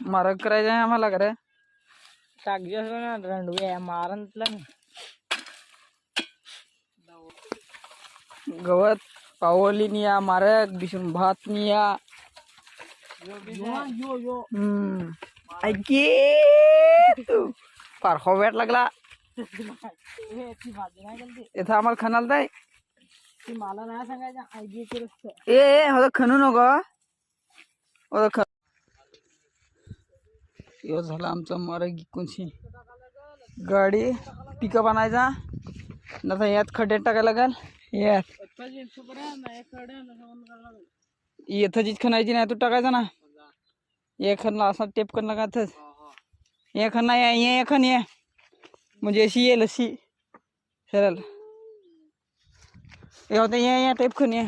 मारक करायचं आहे आम्हाला करे टाकजी असलो ना रंडवे मारंतला गवत पावली निया मारक दिसून भात निया. ऐके तू. फार वेट लागला. इथं आम्हाला खणाल जाय ती मला नाही सांगायचं आयजी रस्त ए ए होतं खणू नको. हो ख यो झाला आमचा मारक कोणशी गाडी पिकअप आणायचा. नंतर यात खड्ड्यात टाकायला लागेल. यात. इथं खणायची नाही तू टाकायचा ना. ये खणला असा टेप करणं लागतच ये खण नाही ये खण ये म्हणजे अशी येईल अशी. सरळ. हे होते या या टाईप खण या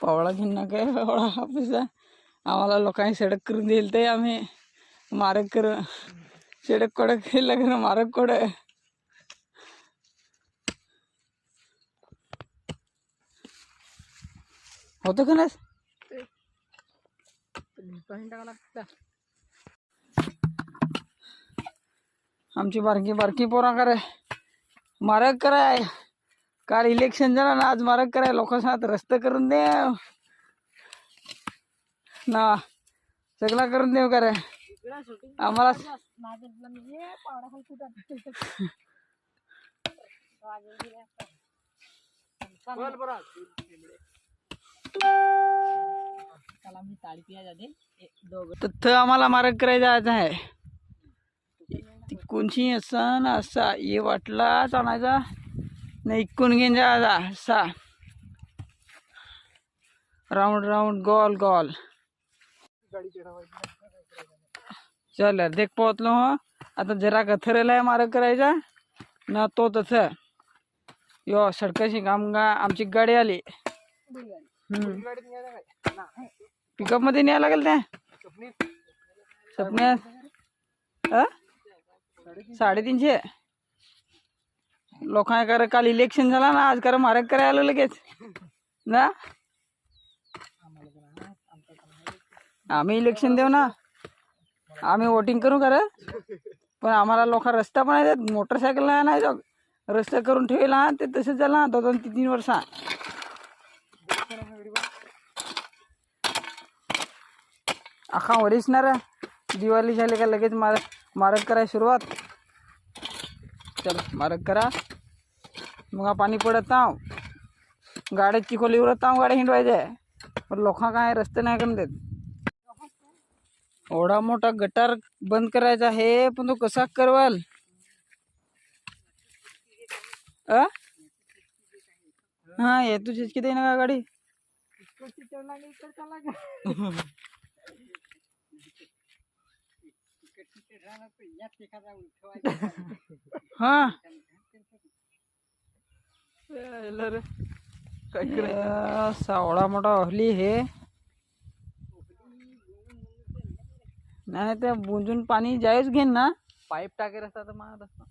पावळा घेणं काय पावळा हापूस आम्हाला लोकांनी सडक करून दिली ते आम्ही. मारक कर. सडक कडक केलं कर मारक कोड? होतं का टाका लागतं. आमची बारकी बारकी पोरा करे. मारक कराय. काल इलेक्शन झालं ना आज मारक कराय. लोकांना रस्ते करून दे ना सगळा करून देव करे. आम्हाला तिथं आम्हाला मारक करायला जायचं आहे. ती कोणची असा ये वाटलाच आणायचा नाही इकून घेऊन जायचा असा. राऊंड राऊंड गोल गोल. चल देख पोहोचलो हो. आता जरा गथरेला आहे मारक करायचा. ना तो तसं. यो सडकाशी काम गा आमची गाडी आली. पिकअपमध्ये न्याय लागेल त्या? सपन्यात साडेतीनशे? लोकांना कर काल इलेक्शन झाला ना आज कर मारक करायला लगेच. ना? आम्ही इलेक्शन देऊ ना. आम्ही वोटिंग करू कर पण आम्हाला लोक रस्ता पण आहे मोटरसायकल नाही रस्ता करून ठेवला ते तसंच झाला दोन तीन तीन वर्षा अख्खा वरीच ना दिवाळी झाली का लगेच मार मारक करायला सुरुवात. चल मारक करा. मग हा पाणी पडत नाव गाड्या चिखोलीवर ताव गाड्या हिंडवायच्या. पण लोकां काय रस्ते नाही करून देत. एवढा मोठा गटार बंद करायचा आहे पण तो कसा करवाल? अ? हा ये तुझीच किती ना का गाडी? हा. रे. सावळा मोठा हली हे. नाही ते बुंजून पाणी जायच घेईन ना. पाईप टाकेल असता तर मला